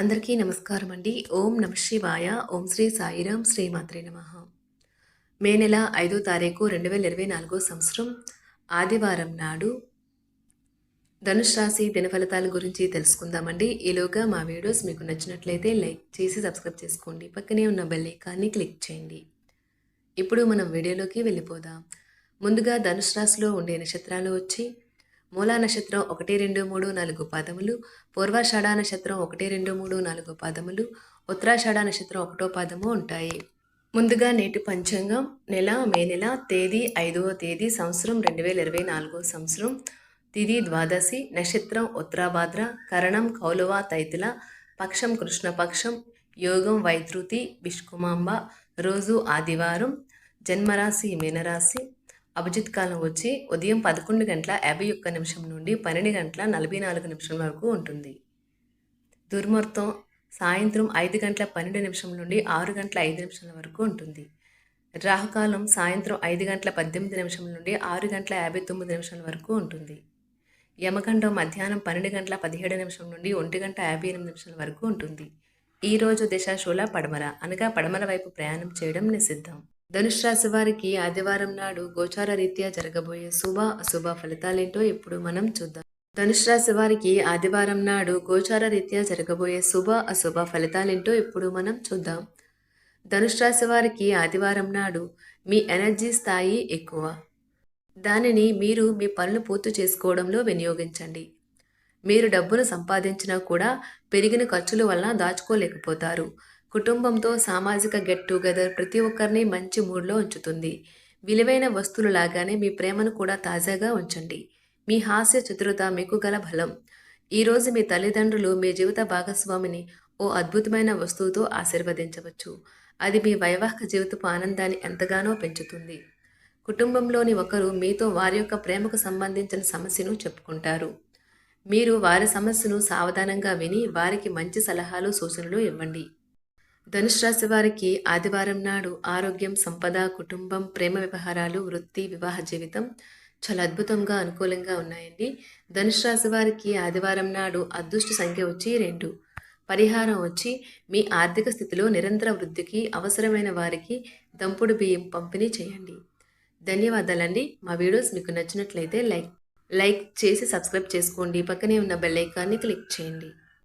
అందరికీ నమస్కారం అండి ఓం నమ శివాయ. ఓం శ్రీ సాయిరాం శ్రీమాత్రే నమ. మే నెల ఐదో తారీఖు రెండు వేల ఇరవై నాలుగో సంవత్సరం ఆదివారం నాడు ధనుష్ రాశి దినఫలితాల గురించి తెలుసుకుందామండి. ఈలోగా మా వీడియోస్ మీకు నచ్చినట్లయితే లైక్ చేసి సబ్స్క్రైబ్ చేసుకోండి. పక్కనే ఉన్న బెల్ ఐకాన్ని క్లిక్ చేయండి. ఇప్పుడు మనం వీడియోలోకి వెళ్ళిపోదాం. ముందుగా ధనుష్ రాశిలో ఉండే నక్షత్రాలు వచ్చి మూలా నక్షత్రం ఒకటి రెండు మూడు నాలుగు పాదములు పూర్వాషాఢ నక్షత్రం ఒకటి రెండు మూడు నాలుగు పాదములు ఉత్తరాషాఢ నక్షత్రం ఒకటో పాదము ఉంటాయి. ముందుగా నేటి పంచాంగం నెల మే నెల తేదీ ఐదవ తేదీ సంవత్సరం రెండు వేల ఇరవై నాలుగో సంవత్సరం తిది ద్వాదశి నక్షత్రం ఉత్తరాభాద్ర కరణం కౌలవ తైతుల పక్షం కృష్ణపక్షం యోగం వైద్రుతి విష్కుమాంబ రోజు ఆదివారం జన్మరాశి మీనరాశి అభిజిత్ కాలం వచ్చి ఉదయం పదకొండు గంటల యాభై ఒక్క నిమిషం నుండి పన్నెండు గంటల నలభై నాలుగు నిమిషం వరకు ఉంటుంది. దుర్ముహూర్తం సాయంత్రం ఐదు గంటల పన్నెండు నిమిషం నుండి ఆరు గంటల ఐదు నిమిషాల వరకు ఉంటుంది. రాహుకాలం సాయంత్రం ఐదు గంటల పద్దెనిమిది నిమిషం నుండి ఆరు గంటల యాభై తొమ్మిది నిమిషాల వరకు ఉంటుంది. యమగండం మధ్యాహ్నం పన్నెండు గంటల పదిహేడు నిమిషం నుండి ఒంటి గంట యాభై ఎనిమిది నిమిషాల వరకు ఉంటుంది. ఈ రోజు పడమర అనగా పడమర వైపు ప్రయాణం చేయడం నిషిద్ధం. ధనుష్ రాశి వారికి ఆదివారం నాడు గోచార రీత్యా జరగబోయే శుభ అశుభ ఫలితాలేంటో ఇప్పుడు మనం చూద్దాం. ధనుష్ రాశి వారికి ఆదివారం నాడు గోచార రీత్యా జరగబోయే శుభ అశుభ ఫలితాలేంటో ఇప్పుడు మనం చూద్దాం. ధనుష్ రాశి వారికి ఆదివారం నాడు మీ ఎనర్జీ స్థాయి ఎక్కువ. దానిని మీరు మీ పనులు పూర్తి చేసుకోవడంలో వినియోగించండి. మీరు డబ్బును సంపాదించినా కూడా పెరిగిన ఖర్చుల వలన దాచుకోలేకపోతారు. కుటుంబంతో సామాజిక గెట్ టుగెదర్ ప్రతి ఒక్కరిని మంచి మూడ్లో ఉంచుతుంది. విలువైన వస్తువులు లాగానే మీ ప్రేమను కూడా తాజాగా ఉంచండి. మీ హాస్య చతురత మీకు గల బలం. ఈరోజు మీ తల్లిదండ్రులు మీ జీవిత భాగస్వామిని ఓ అద్భుతమైన వస్తువుతో ఆశీర్వదించవచ్చు. అది మీ వైవాహిక జీవితపు ఆనందాన్ని ఎంతగానో పెంచుతుంది. కుటుంబంలోని ఒకరు మీతో వారి యొక్క ప్రేమకు సంబంధించిన సమస్యను చెప్పుకుంటారు. మీరు వారి సమస్యను సావధానంగా విని వారికి మంచి సలహాలు సూచనలు ఇవ్వండి. ధనుష్ రాశి వారికి ఆదివారం నాడు ఆరోగ్యం సంపద కుటుంబం ప్రేమ వ్యవహారాలు వృత్తి వివాహ జీవితం చాలా అద్భుతంగా అనుకూలంగా ఉన్నాయండి. ధనుష్ రాశి వారికి ఆదివారం నాడు అదృష్ట సంఖ్య వచ్చి రెండు. పరిహారం వచ్చి మీ ఆర్థిక స్థితిలో నిరంతర వృద్ధికి అవసరమైన వారికి దంపుడు బియ్యం పంపిణీ చేయండి. ధన్యవాదాలండి. మా వీడియోస్ మీకు నచ్చినట్లయితే లైక్ లైక్ చేసి సబ్స్క్రైబ్ చేసుకోండి. పక్కనే ఉన్న బెల్ ఐకాన్ని క్లిక్ చేయండి.